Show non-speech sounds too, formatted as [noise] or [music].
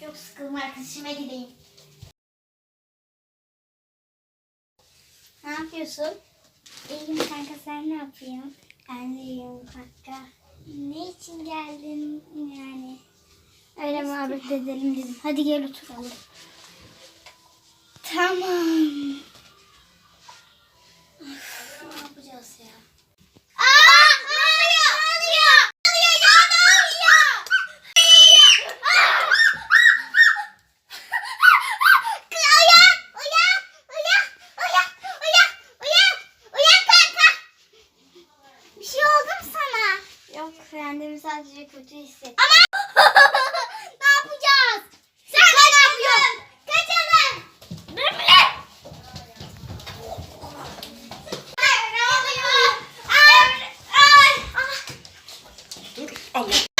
Çok sıkıldım arkadaşıma gideyim. Ne yapıyorsun? İyiyim kanka sen ne yapıyorsun? Ben de iyiyim kanka. Ne için geldin yani? Öyle muhabbet edelim dedim. Hadi gel oturalım. Tamam. Bir şey oldu mu sana? Yok kendimi sadece kötü hissettim. Ama [laughs] ne yapacağız? Sen ne yapıyorsun? Kaçalım. Dur ne oluyor? Ay, ay. Ah. Allah